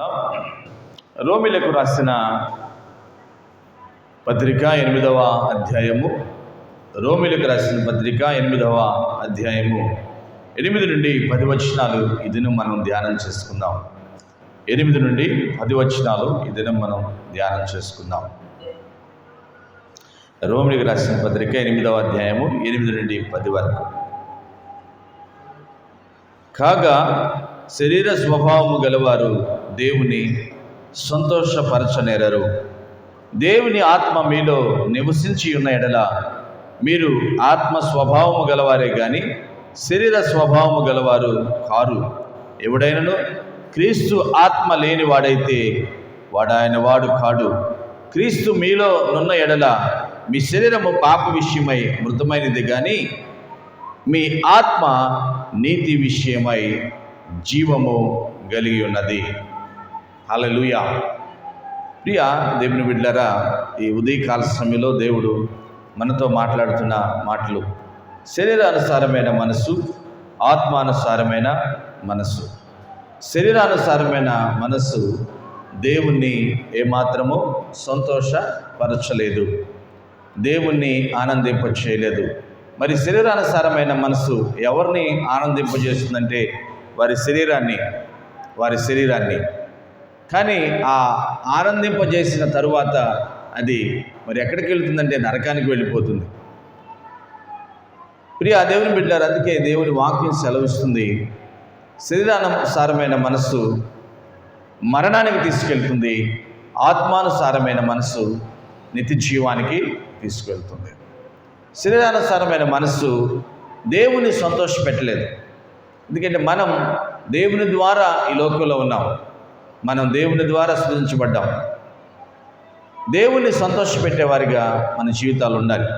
చేసుకుందాం రోమిలకు రాసిన పత్రిక ఎనిమిదవ అధ్యాయము. రోమిలకు రాసిన పత్రిక ఎనిమిదవ అధ్యాయము. ఎనిమిది నుండి పది వచనాలు ఇదిను మనం ధ్యానం చేసుకుందాం. ఎనిమిది నుండి పది వచనాలు ఇదిను మనం ధ్యానం చేసుకుందాం. రోమిలకు రాసిన పత్రిక ఎనిమిదవ అధ్యాయము ఎనిమిది నుండి పది వరకు. కాగా శరీర స్వభావము గలవారు దేవుని సంతోషపరచనేరరు. దేవుని ఆత్మ మీలో నివసించి ఉన్న ఎడల మీరు ఆత్మ స్వభావము గలవారే కానీ శరీర స్వభావము గలవారు కారు. ఎవడైనను క్రీస్తు ఆత్మ లేనివాడైతే వాడు ఆయన వాడు కాడు. క్రీస్తు మీలో నున్న ఎడల మీ శరీరము పాప విషయమై మృతమైనది కానీ మీ ఆత్మ నీతి విషయమై జీవము కలిగి ఉన్నది హాలలుయా ప్రియ దేవుని బిడ్డలారా ఈ ఉదయకాల సమయంలో దేవుడు మనతో మాట్లాడుతున్న మాటలు శరీరానుసారమైన మనసు ఆత్మానుసారమైన మనసు శరీరానుసారమైన మనస్సు దేవుణ్ణి ఏమాత్రము సంతోషపరచలేదు దేవుణ్ణి ఆనందింప చేయలేదు మరి శరీరానుసారమైన మనసు ఎవరిని ఆనందింపజేస్తుందంటే వారి శరీరాన్ని వారి శరీరాన్ని. కానీ ఆ ఆనందింపజేసిన తరువాత అది మరి ఎక్కడికి వెళ్తుందంటే నరకానికి వెళ్ళిపోతుంది. ప్రియ దేవుని బిడ్డారు అందుకే దేవుని వాక్యం సెలవిస్తుంది. శరీరానుసారమైన మనస్సు మరణానికి తీసుకెళ్తుంది. ఆత్మానుసారమైన మనస్సు నిత్య జీవానికి తీసుకెళ్తుంది. శరీరానుసారమైన మనస్సు దేవుని సంతోషపెట్టలేదు. ఎందుకంటే మనం దేవుని ద్వారా ఈ లోకంలో ఉన్నాం. మనం దేవుని ద్వారా సృజించబడ్డాం. దేవుణ్ణి సంతోషపెట్టేవారిగా మన జీవితాలు ఉండాలి.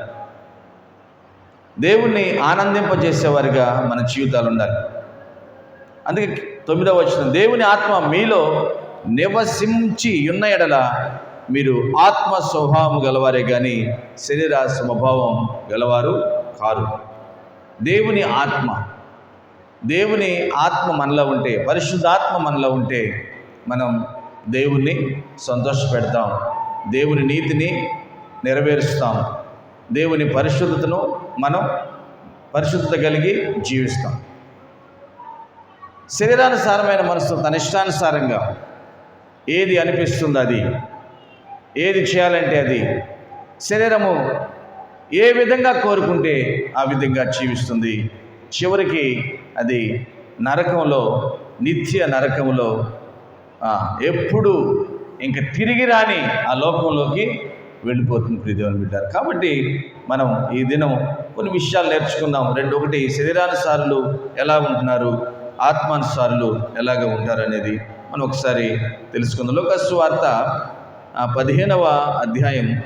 దేవుణ్ణి ఆనందింపజేసేవారిగా మన జీవితాలు ఉండాలి. అందుకే తొమ్మిదవ వచ్చిన దేవుని ఆత్మ మీలో నివసించి ఉన్న ఎడల మీరు ఆత్మ స్వభావం గలవారే కానీ శరీర స్వభావం గలవారు కారు. దేవుని ఆత్మ దేవుని ఆత్మ మనలో ఉంటే పరిశుద్ధాత్మ మనలో ఉంటే మనం దేవుణ్ణి సంతోషపెడతాం. దేవుని నీతిని నెరవేరుస్తాం. దేవుని పరిశుద్ధతను మనం పరిశుద్ధత కలిగి జీవిస్తాం. శరీరానుసారమైన మనసు తన ఇష్టానుసారంగా ఏది అనిపిస్తుంది అది? ఏది చేయాలంటే అది? శరీరము ఏ విధంగా కోరుకుంటే ఆ విధంగా జీవిస్తుంది? చివరికి అది నరకంలో నిత్య నరకంలో ఎప్పుడు ఇంక తిరిగి రాని ఆ లోకంలోకి వెళ్ళిపోతుంది ప్రియదేవుని బిడ్డారు. కాబట్టి మనం ఈ దినం కొన్ని విషయాలు నేర్చుకుందాం. రెండు ఒకటి శరీరానుసారులు ఎలా ఉంటున్నారు? ఆత్మానుసారులు ఎలాగ ఉంటారు అనేది మనం ఒకసారి తెలుసుకుందాం. లోకస్సు వార్త పదిహేనవ అధ్యాయం.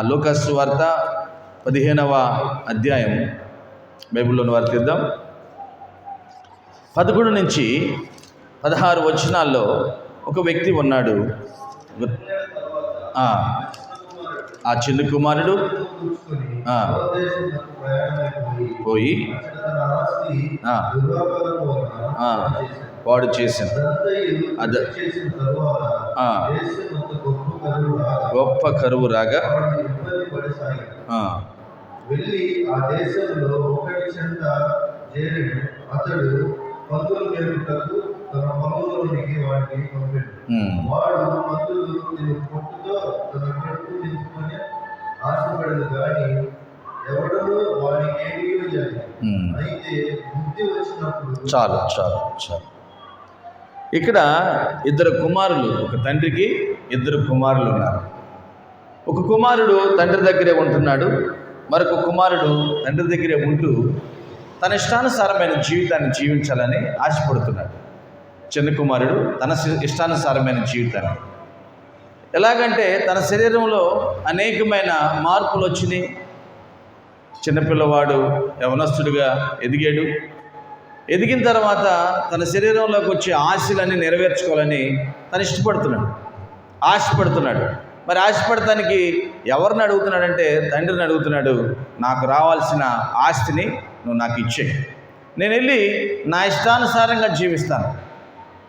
లోకస్సు వార్త పదిహేనవ అధ్యాయం. బైబిల్లోని వారు తీద్దాం. పదకొండు నుంచి పదహారు వచనాల్లో ఒక వ్యక్తి ఉన్నాడు. ఆ, చిన్న కుమారుడు పోయి వాడు చేసిన అద గొప్ప కరువు రాగా వెళ్ళి ఆ దేశంలో ఒకటి చెంత అతడు పంతులు తన పొలంలోనికి వాటిని పంపాడు. ఉమ్, వాడు మందులు పొట్టుతో తన కడుపు నింపుకొని ఆశపడదు కానీ ఎవడను వాడికి ఏమీ చేయాలి ఉమ్. అయితే బుద్ధి వచ్చినప్పుడు చాలు చాలు చాలు. ఇక్కడ ఇద్దరు కుమారులు ఒక తండ్రికి ఇద్దరు కుమారులు ఉన్నారు. ఒక కుమారుడు తండ్రి దగ్గరే ఉంటున్నాడు మరొక కుమారుడు తండ్రి దగ్గరే ఉంటూ తన ఇష్టానుసారమైన జీవితాన్ని జీవించాలని ఆశపడుతున్నాడు. చిన్న కుమారుడు తన ఇష్టానుసారమైన జీవితాన్ని. ఎలాగంటే తన శరీరంలో అనేకమైన మార్పులు వచ్చినాయి. చిన్నపిల్లవాడు యవనస్తుడిగా ఎదిగాడు. ఎదిగిన తర్వాత తన శరీరంలోకి వచ్చే ఆశలన్నీ నెరవేర్చుకోవాలని తను ఇష్టపడుతున్నాడు. ఆశపడుతున్నాడు. మరి ఆశపడటానికి ఎవరిని అడుగుతున్నాడంటే తండ్రిని అడుగుతున్నాడు నాకు రావాల్సిన ఆస్తిని నువ్వు నాకు ఇచ్చే నేను వెళ్ళి నా ఇష్టానుసారంగా జీవిస్తాను.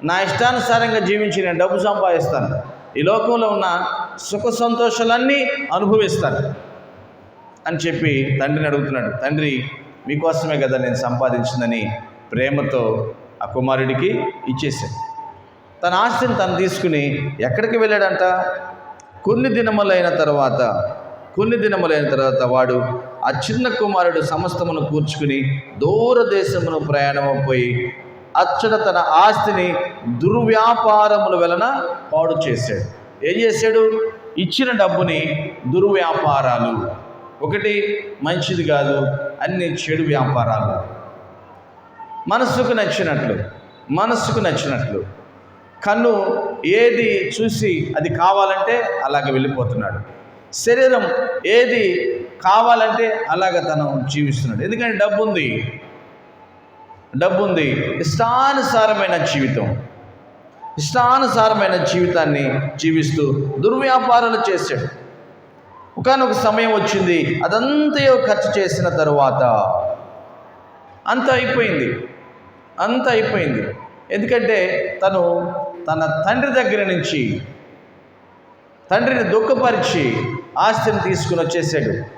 నా ఇష్టానుసారంగా జీవించి నేను డబ్బు సంపాదిస్తాను. ఈ లోకంలో ఉన్న సుఖ సంతోషాలన్నీ అనుభవిస్తాను అని చెప్పి తండ్రిని అడుగుతున్నాడు. తండ్రి మీకోసమే కదా నేను సంపాదించిందని ప్రేమతో ఆ కుమారుడికి ఇచ్చేసాడు తన ఆస్తిని తను తీసుకుని ఎక్కడికి వెళ్ళాడంట? కొన్ని దినములైన తర్వాత కొన్ని దినములైన తర్వాత వాడు ఆ చిన్న కుమారుడు సమస్తమును కూర్చుకుని దూర దేశమును ప్రయాణమైపోయి అచ్చట తన ఆస్తిని దుర్వ్యాపారముల వలన పాడు చేశాడు. ఏం చేశాడు? ఇచ్చిన డబ్బుని దుర్వ్యాపారాలు. ఒకటి మంచిది కాదు అన్ని చెడు వ్యాపారాలు. మనస్సుకు నచ్చినట్లు మనస్సుకు నచ్చినట్లు. కన్ను ఏది చూసి అది కావాలంటే అలాగ వెళ్ళిపోతున్నాడు. శరీరం ఏది కావాలంటే అలాగ తను జీవిస్తున్నాడు. ఎందుకంటే డబ్బు ఉంది డబ్బు ఉంది ఇష్టానుసారమైన జీవితం. ఇష్టానుసారమైన జీవితాన్ని జీవిస్తూ దుర్వ్యాపారాలు చేశాడు. ఒకనొక సమయం వచ్చింది. అదంతయో ఖర్చు చేసిన తరువాత అంత అయిపోయింది. అంత అయిపోయింది. ఎందుకంటే తను తన తండ్రి దగ్గర నుంచి తండ్రిని దుఃఖపరిచి ఆస్తిని తీసుకుని వచ్చేసాడు.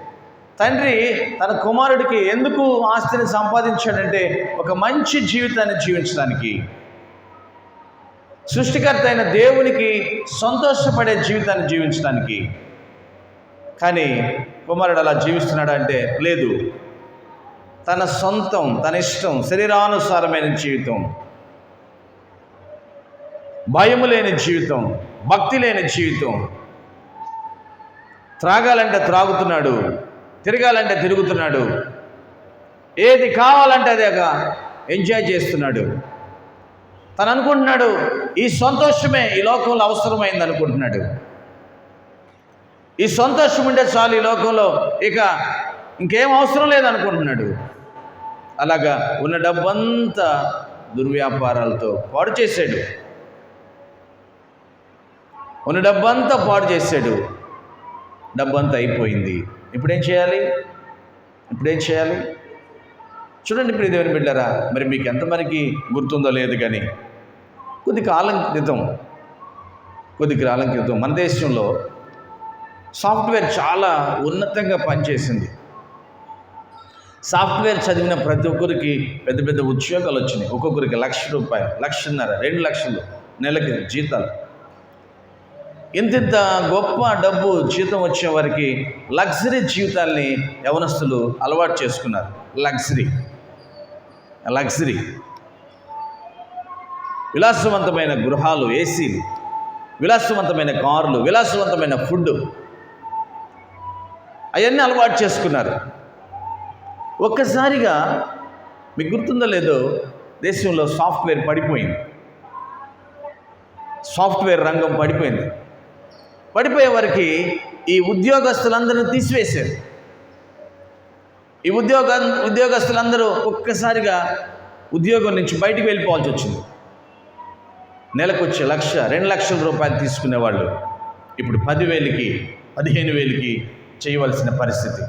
తండ్రి తన కుమారుడికి ఎందుకు ఆస్తిని సంపాదించాడంటే ఒక మంచి జీవితాన్ని జీవించడానికి. సృష్టికర్త అయిన దేవునికి సంతోషపడే జీవితాన్ని జీవించడానికి. కానీ కుమారుడు అలా జీవిస్తున్నాడు అంటే లేదు. తన సొంతం తన ఇష్టం శరీరానుసారమైన జీవితం. భయము లేని జీవితం భక్తి లేని జీవితం. త్రాగాలంటే త్రాగుతున్నాడు. తిరగాలంటే తిరుగుతున్నాడు. ఏది కావాలంటే అదేగా ఎంజాయ్ చేస్తున్నాడు. తను అనుకుంటున్నాడు ఈ సంతోషమే ఈ లోకంలో అవసరమైంది అనుకుంటున్నాడు. ఈ సంతోషం ఉంటే చాలు ఈ లోకంలో ఇక ఇంకేం అవసరం లేదనుకుంటున్నాడు అలాగా ఉన్న డబ్బంతా దుర్వ్యాపారాలతో పాడు చేశాడు. ఉన్న డబ్బంతా పాడు చేశాడు. డబ్బంతా అయిపోయింది. ఇప్పుడేం చేయాలి? ఇప్పుడేం చేయాలి? చూడండి ఇప్పుడు దేవుని బిడ్డారా మరి మీకు ఎంతమందికి గుర్తుందో లేదు కానీ కొద్ది కాలం క్రితం కొద్ది కాలం క్రితం మన దేశంలో సాఫ్ట్వేర్ చాలా ఉన్నతంగా పనిచేసింది. సాఫ్ట్వేర్ చదివిన ప్రతి ఒక్కరికి పెద్ద పెద్ద ఉద్యోగాలు వచ్చినాయి. ఒక్కొక్కరికి లక్ష రూపాయలు లక్షన్నర రెండు లక్షలు నెలకి జీతాలు. ఇంతింత గొప్ప డబ్బు జీతం వచ్చే వారికి లగ్జరీ జీవితాల్ని యవనస్తులు అలవాటు చేసుకున్నారు. లగ్జరీ. లగ్జరీ. విలాసవంతమైన గృహాలు ఏసీలు. విలాసవంతమైన కార్లు విలాసవంతమైన ఫుడ్ అవన్నీ అలవాటు చేసుకున్నారు. ఒక్కసారిగా మీకు గుర్తుందో లేదో దేశంలో సాఫ్ట్వేర్ పడిపోయింది. సాఫ్ట్వేర్ రంగం పడిపోయింది. పడిపోయే వారికి ఈ ఉద్యోగస్తులందరినీ తీసివేశారు. ఈ ఉద్యోగ ఉద్యోగస్తులందరూ ఒక్కసారిగా ఉద్యోగం నుంచి బయటికి వెళ్ళిపోవాల్సి వచ్చింది. నెలకు వచ్చే లక్ష రెండు లక్షల రూపాయలు తీసుకునేవాళ్ళు ఇప్పుడు పదివేలకి పదిహేను వేలకి చేయవలసిన పరిస్థితి.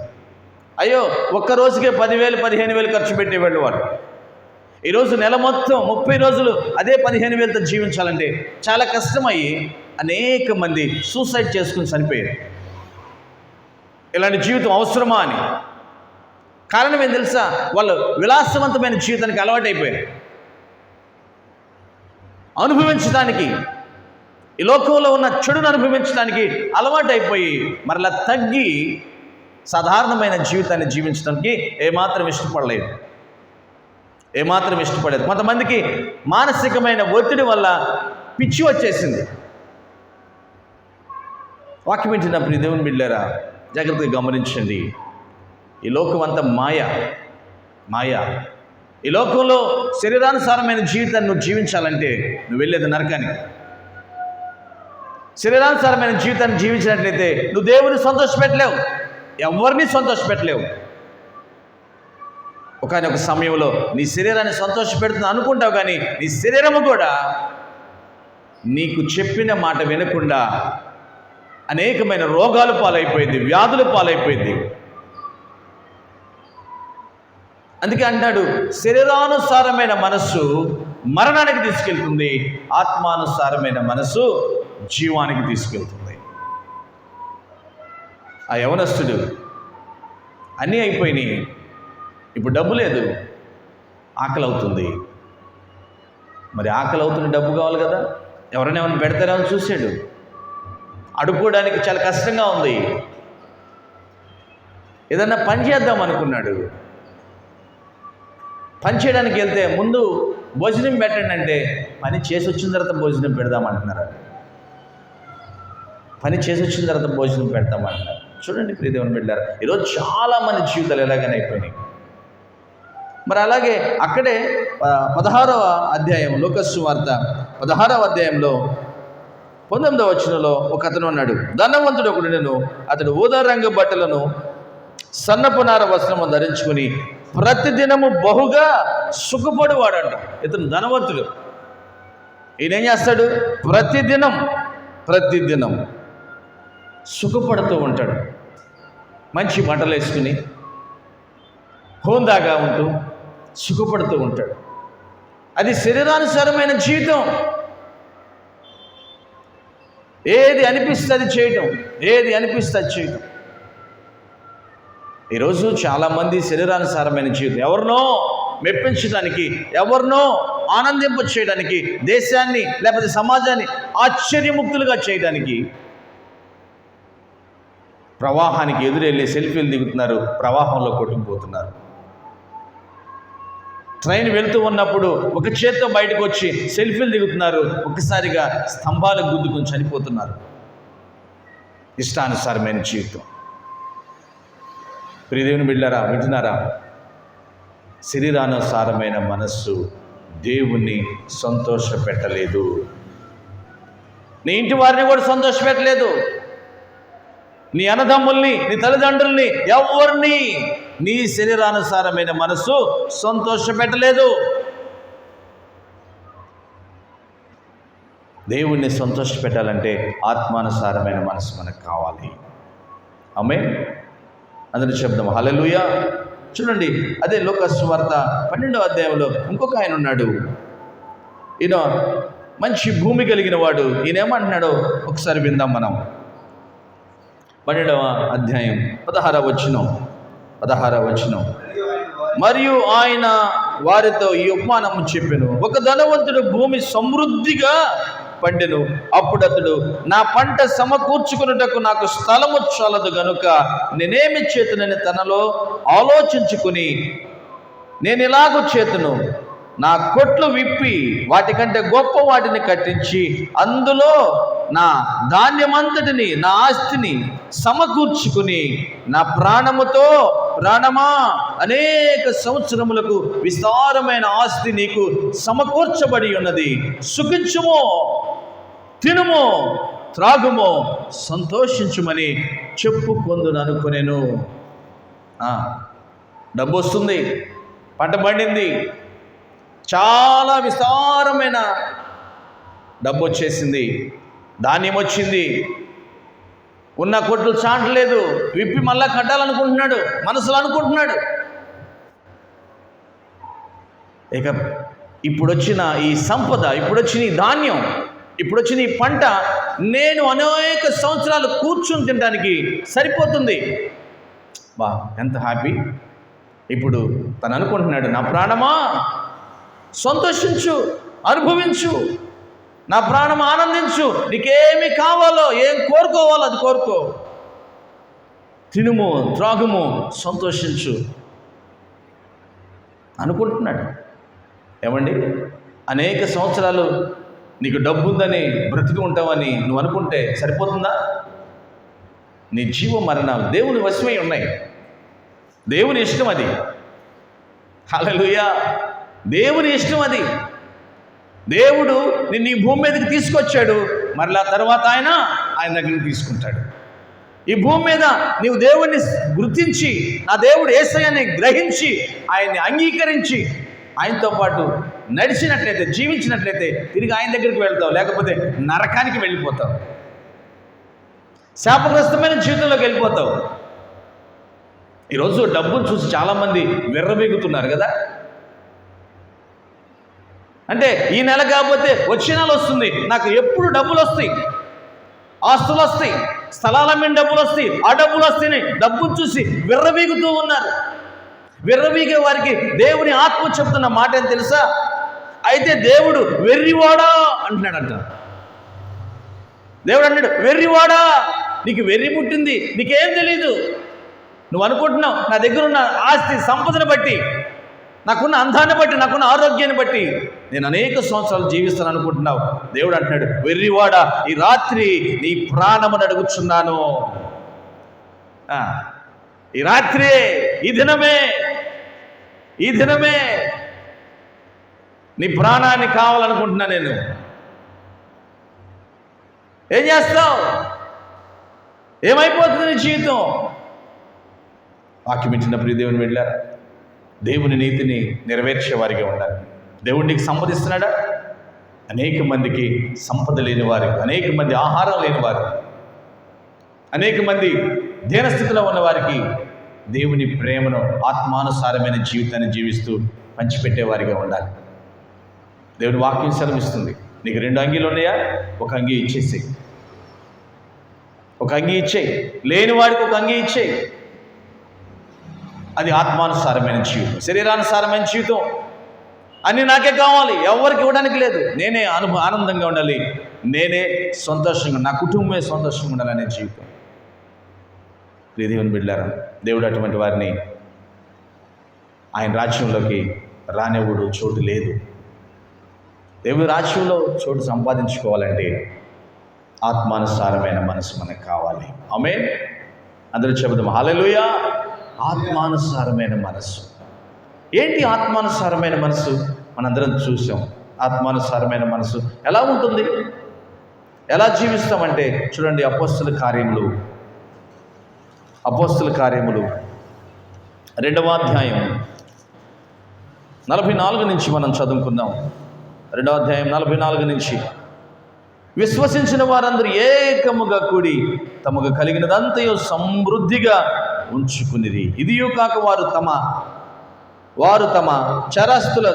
అయ్యో ఒక్క రోజుకే పదివేలు పదిహేను వేలు ఖర్చు పెట్టేవాళ్ళు వారు. ఈరోజు నెల మొత్తం ముప్పై రోజులు అదే పదిహేను వేలతో జీవించాలంటే చాలా కష్టమయ్యి అనేక మంది సూసైడ్ చేసుకుని చనిపోయారు. ఇలాంటి జీవితం అవసరమా అని. కారణం ఏం తెలుసా? వాళ్ళు విలాసవంతమైన జీవితానికి అలవాటైపోయారు. అనుభవించడానికి ఈ లోకంలో ఉన్న చెడును అనుభవించడానికి అలవాటైపోయి మరలా తగ్గి సాధారణమైన జీవితాన్ని జీవించడానికి ఏమాత్రం ఇష్టపడలేదు. ఏమాత్రం ఇష్టపడలేదు. కొంతమందికి మానసికమైన ఒత్తిడి వల్ల పిచ్చి వచ్చేసింది. వాక్యం వింటున్నప్పుడు ఈ దేవుని బిడ్డారా జాగ్రత్తగా గమనించండి. ఈ లోకం అంతా మాయ మాయ. ఈ లోకంలో శరీరానుసారమైన జీవితాన్ని నువ్వు జీవించాలంటే నువ్వు వెళ్ళేది నరకానికి. శరీరానుసారమైన జీవితాన్ని జీవించినట్లయితే నువ్వు దేవుని సంతోషపెట్టలేవు ఎవరిని సంతోషపెట్టలేవు ఒకనొక సమయంలో నీ శరీరాన్ని సంతోషపెడుతుంది అనుకుంటావు కానీ నీ శరీరము కూడా నీకు చెప్పిన మాట వినకుండా అనేకమైన రోగాలు పాలైపోయింది వ్యాధులు పాలైపోయింది. అందుకే అంటాడు శరీరానుసారమైన మనస్సు మరణానికి తీసుకెళ్తుంది ఆత్మానుసారమైన మనస్సు జీవానికి తీసుకెళ్తుంది. ఆ యవనస్తుడు అన్నీ అయిపోయినాయి. ఇప్పుడు డబ్బు లేదు ఆకలి అవుతుంది మరి ఆకలి అవుతున్న డబ్బు కావాలి కదా? ఎవరైనా ఏమైనా పెడతారా అని చూశాడు. అడుక్కోవడానికి చాలా కష్టంగా ఉంది. ఏదన్నా పని చేద్దాం అనుకున్నాడు. పని చేయడానికి వెళ్తే ముందు భోజనం పెట్టండి అంటే పని చేసి వచ్చిన తర్వాత భోజనం పెడదామంటున్నారు. పని చేసి వచ్చిన తర్వాత భోజనం పెడతామంటున్నారు. చూడండి ప్రియదేవుని బిడ్డారు ఈరోజు చాలా మంది జీవితాలు ఎలాగైనా అయిపోయినాయి. మరి అలాగే అక్కడే పదహారవ అధ్యాయం లోకస్సు వార్త పదహారవ అధ్యాయంలో పంతొమ్మిదవ వచనంలో ఒక అతను ఉన్నాడు ధనవంతుడు ఒకడు నేను అతడు ఊదా రంగు బట్టలను సన్నపునార వస్త్రము ధరించుకుని ప్రతిదినము బహుగా సుఖపడేవాడంట. ఇతను ధనవంతుడు. ఈయన ఏం చేస్తాడు? ప్రతిదినం ప్రతిదినం సుఖపడుతూ ఉంటాడు. మంచి బట్టలు వేసుకుని హోందాగా ఉంటూ సుఖపడుతూ ఉంటాడు. అది శరీరానుసారమైన జీవితం. ఏది అనిపిస్తే అది చేయటం. ఏది అనిపిస్తే అది చేయటం. ఈరోజు చాలామంది శరీరానుసారమైన జీవితం. ఎవరినో మెప్పించడానికి ఎవరినో ఆనందింప చేయడానికి దేశాన్ని లేకపోతే సమాజాన్ని ఆశ్చర్యముక్తులుగా చేయడానికి ప్రవాహానికి ఎదురెళ్ళి సెల్ఫీలు దిగుతున్నారు ప్రవాహంలో కొట్టుకుపోతున్నారు. ట్రైన్ వెళ్తూ ఉన్నప్పుడు ఒక చేత్తో బయటకు వచ్చి సెల్ఫీలు దిగుతున్నారు. ఒకసారిగా స్తంభాలకు గుద్దుకొని చనిపోతున్నారు. ఇష్టానుసారమైన జీవితం. ప్రియదేవుని బిళ్ళారా వింటున్నారా? శరీరానుసారమైన మనస్సు దేవుణ్ణి సంతోషపెట్టలేదు. నీ ఇంటి వారిని కూడా సంతోషపెట్టలేదు. నీ అన్నదమ్ముల్ని నీ తల్లిదండ్రుల్ని ఎవరిని నీ శరీరానుసారమైన మనసు సంతోషపెట్టలేదు. దేవుణ్ణి సంతోషపెట్టాలంటే ఆత్మానుసారమైన మనసు మనకు కావాలి. ఆమె అందరూ శబ్దం హలలుయ చూడండి అదే లోకస్వార్త పన్నెండో అధ్యాయంలో ఇంకొక ఆయన ఉన్నాడు. ఈయన మంచి భూమి కలిగిన వాడు. ఈయన ఏమంటున్నాడో ఒకసారి విందాం మనం. పన్నెండవ అధ్యాయం. పదహార వచనం. పదహార వచనం. మరియు ఆయన వారితో ఈ ఉపమానం చెప్పాను ఒక ధనవంతుడు భూమి సమృద్ధిగా పండెను. అప్పుడు అతడు నా పంట సమకూర్చుకున్నటకు నాకు స్థలము చాలదు గనుక నేనేమి చేతునని తనలో ఆలోచించుకుని నేను ఇలాగూ చేతును? నా కొట్లు విప్పి వాటికంటే గొప్ప వాటిని కట్టించి అందులో నా ధాన్యమంతటిని నా ఆస్తిని సమకూర్చుకుని నా ప్రాణముతో ప్రాణమా అనేక సంవత్సరములకు విస్తారమైన ఆస్తి నీకు సమకూర్చబడి ఉన్నది. సుఖించుమో తినుమో త్రాగుమో సంతోషించుమని చెప్పుకొందును అనుకునేను డబ్బు వస్తుంది పంట పండింది చాలా విస్తారమైన డబ్బు వచ్చేసింది ధాన్యం వచ్చింది. ఉన్న కొట్లు చాటలేదు. విప్పి మళ్ళా కట్టాలనుకుంటున్నాడు మనసులో అనుకుంటున్నాడు. ఇక ఇప్పుడు వచ్చిన ఈ సంపద ఇప్పుడు వచ్చిన ఈ ధాన్యం ఇప్పుడు వచ్చిన ఈ పంట నేను అనేక సంవత్సరాలు కూర్చుని తినడానికి సరిపోతుంది. బా ఎంత హ్యాపీ. ఇప్పుడు తను అనుకుంటున్నాడు నా ప్రాణమా? సంతోషించు అనుభవించు. నా ప్రాణం ఆనందించు. నీకేమి కావాలో ఏం కోరుకోవాలో అది కోరుకో. తినుము త్రాగుము సంతోషించు. అనుకుంటున్నాడు. ఏమండి? అనేక సంవత్సరాలు నీకు డబ్బు ఉందని బ్రతికి ఉంటావని నువ్వు అనుకుంటే సరిపోతుందా? నీ జీవ మరణాలు దేవుని వశమై ఉన్నాయి. దేవుని ఇష్టం అది. హల్లెలూయా. దేవుని ఇష్టం అది. దేవుడు నిన్ను ఈ భూమి మీదకి తీసుకొచ్చాడు. మరలా తర్వాత ఆయన ఆయన దగ్గరికి తీసుకుంటాడు. ఈ భూమి మీద నీవు దేవుణ్ణి గుర్తించి నా దేవుడు ఏసయ్యని గ్రహించి ఆయన్ని అంగీకరించి ఆయనతో పాటు నడిచినట్లయితే జీవించినట్లయితే తిరిగి ఆయన దగ్గరికి వెళ్తావు. లేకపోతే నరకానికి వెళ్ళిపోతావు. శాపగ్రస్తమైన జీవితంలోకి వెళ్ళిపోతావు. ఈరోజు డబ్బును చూసి చాలామంది విర్రబీగుతున్నారు కదా. అంటే ఈ నెల కాకపోతే వచ్చే నెల వస్తుంది. నాకు ఎప్పుడు డబ్బులు వస్తాయి? ఆస్తులు వస్తాయి. స్థలాల మీద డబ్బులు వస్తాయి. ఆ డబ్బులు వస్తాయి డబ్బులు చూసి విర్రవీగుతూ ఉన్నారు. విర్రవీగే వారికి దేవుని ఆత్మ చెప్తున్న మాట ఏం తెలుసా? అయితే దేవుడు వెర్రివాడా అంటున్నాడంట. దేవుడు అన్నాడు వెర్రివాడా? నీకు వెర్రి పుట్టింది. నీకేం తెలీదు. నువ్వు అనుకుంటున్నావు నా దగ్గర ఉన్న ఆస్తి సంపదను బట్టి నాకున్న అందాన్ని బట్టి నాకున్న ఆరోగ్యాన్ని బట్టి నేను అనేక సంవత్సరాలు జీవిస్తాను అనుకుంటున్నావు. దేవుడు అంటున్నాడు వెర్రివాడ ఈ రాత్రి నీ ప్రాణమును అడుగుచున్నాను. ఈ రాత్రి ఈ దినమే ఈ దినమే నీ ప్రాణాన్ని కావాలనుకుంటున్నా నేను. ఏం చేస్తావు? ఏమైపోతుంది నీ జీవితం? వాక్యం ఇచ్చిన దేవుని వెళ్ళారా దేవుని నీతిని నెరవేర్చే వారిగా ఉండాలి. దేవుడు నీకు సంపదిస్తున్నాడా? అనేక మందికి సంపద లేని వారు అనేక మంది ఆహారం లేని వారు అనేక మంది దీనస్థితిలో ఉన్న వారికి దేవుని ప్రేమను ఆత్మానుసారమైన జీవితాన్ని జీవిస్తూ పంచిపెట్టేవారిగా ఉండాలి. దేవుని వాక్యం సెలవిస్తుంది. నీకు రెండు అంగీలు ఉన్నాయా? ఒక అంగీ ఇచ్చేసేయి. ఒక అంగీ ఇచ్చేయి. లేని వాడికి ఒక అంగీ ఇచ్చేయి. అది ఆత్మానుసారమైన జీవితం శరీరానుసారమైన జీవితం. అన్నీ నాకే కావాలి ఎవరికి ఇవ్వడానికి లేదు. నేనే అను ఆనందంగా ఉండాలి నేనే సంతోషంగా నా కుటుంబమే సంతోషంగా ఉండాలనే జీవితం. ప్రియ బిడ్డారా దేవుడు అటువంటి వారిని ఆయన రాజ్యంలోకి రానివ్వడు చోటు లేదు. దేవుని రాజ్యంలో చోటు సంపాదించుకోవాలంటే ఆత్మానుసారమైన మనసు మనకు కావాలి. ఆమె అందరూ చెబుదాం హాలలుయా ఆత్మానుసారమైన మనస్సు. ఏంటి ఆత్మానుసారమైన మనసు మనందరం చూసాం ఆత్మానుసారమైన మనసు ఎలా ఉంటుంది? ఎలా జీవిస్తామంటే చూడండి అపోస్తుల కార్యములు. అపోస్తుల కార్యములు. రెండవ అధ్యాయం. నలభై నాలుగు నుంచి మనం చదువుకుందాం. రెండవ అధ్యాయం నలభై నాలుగు నుంచి. విశ్వసించిన వారందరూ ఏకముగా కూడి తమకు కలిగినదంతయో సమృద్ధిగా ఉంచుకునిది ఇదియూ కాక వారు తమ వారు తమ చరస్తుల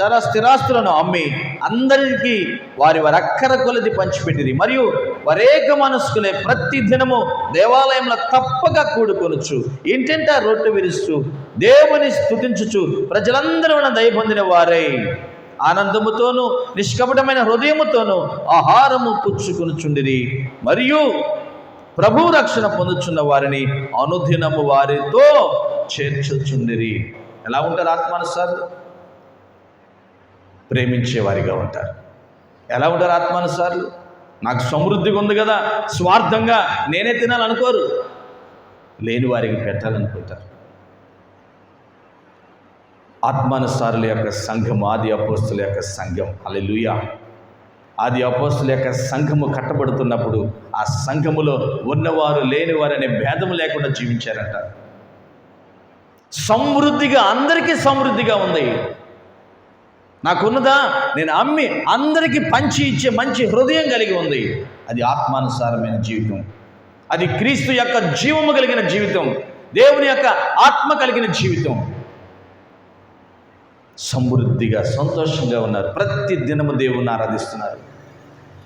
చర స్థిరాస్తులను అమ్మి అందరికీ వారి వారి అక్కర కొలది పంచిపెట్టింది మరియు వరేక మనస్కులే ప్రతి దినము దేవాలయంలో తప్పక కూడుకొనొచ్చు ఇంటింట రొట్టె విరుస్తూ దేవుని స్థుతించుచు ప్రజలందరూ దయ పొందిన వారై. ఆనందముతోనూ నిష్కపటమైన హృదయముతోనూ ఆహారము పుచ్చుకొనుచుండిరి. మరియు ప్రభు రక్షణ పొందుచున్న వారిని అనుదినము వారితో చేర్చుచుండిరి. ఎలా ఉంటారు ఆత్మానుసారులు? ప్రేమించేవారిగా ఉంటారు. ఎలా ఉంటారు ఆత్మానుసారులు? నాకు సమృద్ధిగా ఉంది కదా స్వార్థంగా నేనే తినాలనుకోరు. లేని వారికి పెట్టాలనుకుంటారు. ఆత్మానుసారుల యొక్క సంఘం ఆది అపోస్తుల యొక్క సంఘం అలెలుయా అది అపోస్తుల యొక్క సంఘము కట్టబడుతున్నప్పుడు ఆ సంఘములో ఉన్నవారు లేనివారు అనే భేదం లేకుండా జీవించారంట. సమృద్ధిగా అందరికీ సమృద్ధిగా ఉంది. నాకున్నదా? నేను అమ్మి అందరికీ పంచి ఇచ్చే మంచి హృదయం కలిగి ఉంది. అది ఆత్మానుసారమైన జీవితం. అది క్రీస్తు యొక్క జీవము కలిగిన జీవితం. దేవుని యొక్క ఆత్మ కలిగిన జీవితం. సమృద్ధిగా సంతోషంగా ఉన్నారు. ప్రతి దినము దేవుని ఆరాధిస్తున్నారు.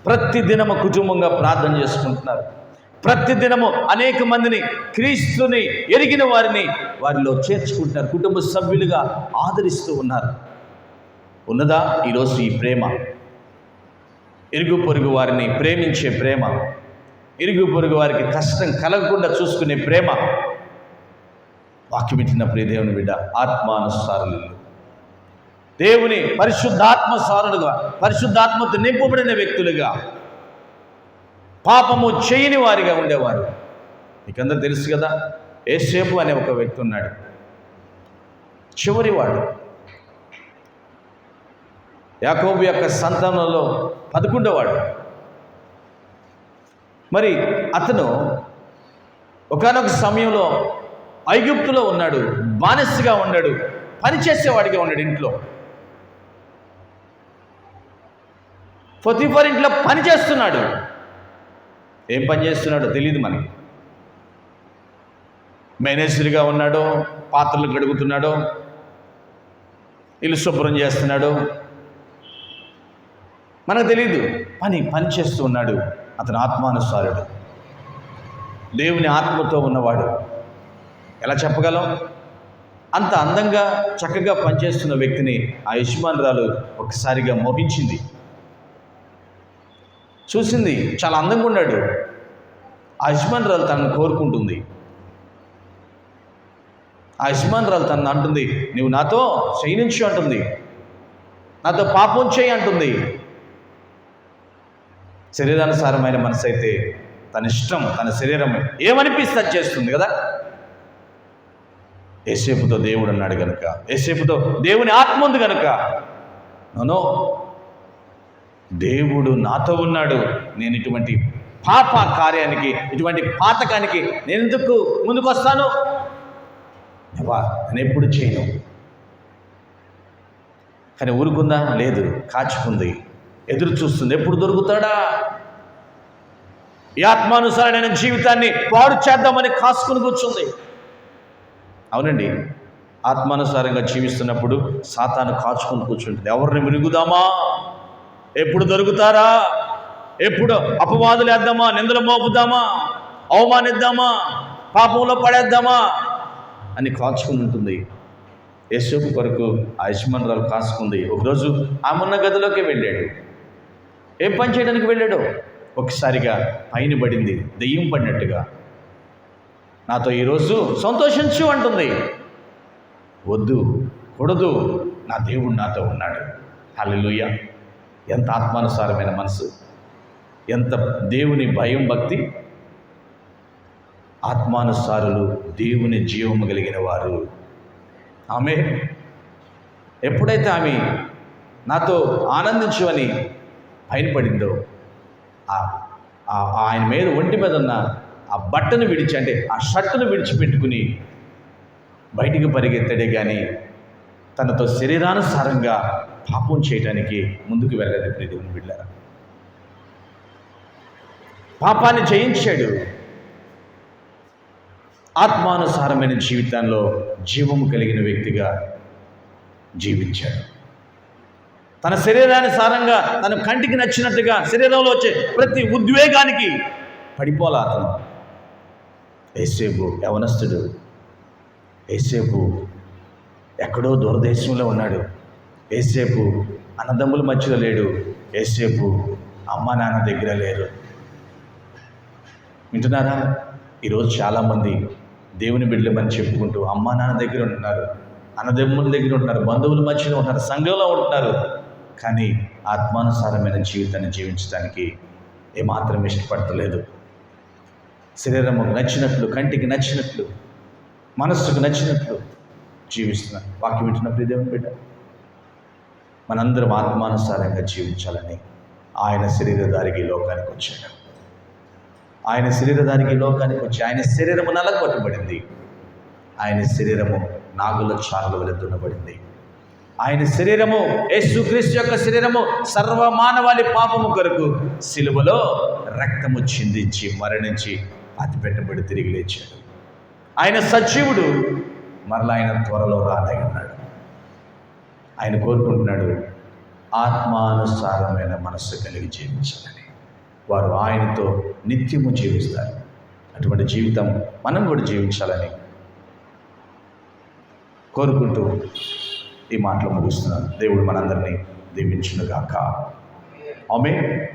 ప్రతి దినము కుటుంబంగా ప్రార్థన చేసుకుంటున్నారు. ప్రతి దినము అనేక మందిని క్రీస్తుని ఎరిగిన వారిని వారిలో చేర్చుకుంటున్నారు. కుటుంబ సభ్యులుగా ఆదరిస్తూ ఉన్నారు. ఉన్నదా ఈరోజు ఈ ప్రేమ? ఇరుగు పొరుగు వారిని ప్రేమించే ప్రేమ? ఇరుగు పొరుగు వారికి కష్టం కలగకుండా చూసుకునే ప్రేమ? వాక్యమిచ్చిన ప్రియదేవుని బిడ్డ ఆత్మానుసారులు. దేవుని పరిశుద్ధాత్మ సారులుగా పరిశుద్ధాత్మతో నింపబడిన వ్యక్తులుగా పాపము చేయని వారిగా ఉండేవారు. మీకందరూ తెలుసు కదా ఏసేపు అనే ఒక వ్యక్తి ఉన్నాడు. చివరివాడు యాకోబు యొక్క సంతానంలో పదకొండవాడు మరి అతను ఒకానొక సమయంలో ఐగుప్తులో ఉన్నాడు బానిసగా ఉన్నాడు పనిచేసేవాడిగా ఉన్నాడు ఇంట్లో. పొతిఫర్ ఇంట్లో పని చేస్తున్నాడు. ఏం పని చేస్తున్నాడో తెలియదు మనకి. మేనేజర్గా ఉన్నాడో పాత్రలు గడుగుతున్నాడో ఇల్లు శుభ్రం చేస్తున్నాడు మనకు తెలియదు పని పని చేస్తూ ఉన్నాడు అతను ఆత్మానుసారుడు. దేవుని ఆత్మతో ఉన్నవాడు. ఎలా చెప్పగలం? అంత అందంగా చక్కగా పనిచేస్తున్న వ్యక్తిని ఆ యజమానురాలు ఒకసారిగా మోహించింది. చూసింది. చాలా అందంగా ఉన్నాడు. ఆ యజమానురాలు తనను కోరుకుంటుంది. ఆ యజమానురాలు తనను అంటుంది నువ్వు నాతో శయనించు అంటుంది. నాతో పాపం చేయి అంటుంది. శరీరానుసారమైన మనసు అయితే తన ఇష్టం తన శరీరం ఏమనిపిస్తే అది చేస్తుంది కదా? ఏసేపుతో దేవుడు అన్నాడు కనుక ఏసేపుతో దేవుని ఆత్మ ఉంది కనుక నన్ను దేవుడు నాతో ఉన్నాడు. నేను ఇటువంటి పాప కార్యానికి ఇటువంటి పాతకానికి నేను ఎందుకు ముందుకు వస్తాను నేను ఎప్పుడు చేయను. కానీ ఊరుకుందా? లేదు. కాచుకుంది. ఎదురు చూస్తుంది. ఎప్పుడు దొరుకుతాడా? ఈ ఆత్మానుసారమైన జీవితాన్ని పాడు చేద్దామని కాసుకుని కూర్చుంది. అవునండి. ఆత్మానుసారంగా జీవిస్తున్నప్పుడు సాతాను కాచుకొని కూర్చుంటుంది. ఎవరిని మిరుగుదామా? ఎప్పుడు దొరుకుతారా? ఎప్పుడు అపవాదులు వేద్దామా? నిందలు మోపుదామా? అవమానిద్దామా? పాపంలో పడేద్దామా? అని కాచుకుని ఉంటుంది. యశోపు కొరకు ఆ యజమానురాలు కాసుకుంది ఒకరోజు ఆమెన్న గదిలోకి వెళ్ళాడు. ఏం పని చేయడానికి వెళ్ళాడు? ఒకసారిగా పైన పడింది. దెయ్యం పడినట్టుగా. నాతో ఈరోజు సంతోషించు అంటుంది. వద్దు కూడదు. నా దేవుడు నాతో ఉన్నాడు. హల్లెలూయ. ఎంత ఆత్మానుసారమైన మనసు ఎంత దేవుని భయం భక్తి. ఆత్మానుసారులు దేవుని జీవము కలిగిన వారు. ఆమె ఎప్పుడైతే ఆమె నాతో ఆనందించు అని పడిందో ఆ- ఆయన మీద ఒంటి మీద ఉన్న ఆ బట్టను విడిచి అంటే ఆ షర్టును విడిచిపెట్టుకుని బయటికి పరిగెత్తాడే కానీ తనతో శరీరానుసారంగా పాపం చేయడానికి ముందుకు వెళ్ళలేదు ప్రియ దేవుని బిడ్డారా. పాపాన్ని జయించాడు. ఆత్మానుసారమైన జీవితంలో జీవము కలిగిన వ్యక్తిగా జీవించాడు. తన శరీరానుసారంగా తన కంటికి నచ్చినట్టుగా శరీరంలో వచ్చే ప్రతి ఉద్వేగానికి పడిపోలా అతను ఏసేపు యవనస్తుడు ఏసేపు ఎక్కడో దూరదేశంలో ఉన్నాడు. ఏసేపు అన్నదమ్ముల మధ్యలో లేడు. ఏసేపు అమ్మ నాన్న దగ్గర లేరు. వింటున్నారా? ఈరోజు చాలామంది దేవుని బిడ్డలమని చెప్పుకుంటూ అమ్మా నాన్న దగ్గర ఉంటున్నారు. అన్నదమ్ముల దగ్గర ఉంటున్నారు. బంధువుల మధ్యలో ఉంటున్నారు. సంఘంలో ఉంటున్నారు. కానీ ఆత్మానుసారమైన జీవితాన్ని జీవించడానికి ఏమాత్రం ఇష్టపడతలేదు. శరీరము నచ్చినట్లు కంటికి నచ్చినట్లు మనస్సుకు నచ్చినట్లు జీవిస్తున్నారు వాక్యం వింటున్న ప్రియదేవుని బిడ్డ. మనందరం ఆత్మానుసారంగా జీవించాలని ఆయన శరీరధారికి లోకానికి వచ్చాడు. ఆయన శరీరధారికి లోకానికి వచ్చి ఆయన శరీరము నలగొట్టబడింది ఆయన శరీరము నాగుల చారల వల్ల దున్నబడింది. ఆయన శరీరము యేసుక్రీస్తు యొక్క శరీరము సర్వ మానవాళి పాపము కొరకు సిలువలో రక్తము చిందించి మరణించి అతిపెట్టబడి తిరిగి లేచాడు. ఆయన సజీవుడు మరలా ఆయన త్వరలో రానై ఆయన కోరుకుంటున్నాడు ఆత్మానుసారమైన మనస్సు కలిగి జీవించాలని వారు ఆయనతో నిత్యము జీవిస్తారు. అటువంటి జీవితం మనం కూడా జీవించాలని కోరుకుంటూ ఈ మాటలు ముగిస్తున్నాను. దేవుడు మనందరినీ దీవించునుగాక. ఆమె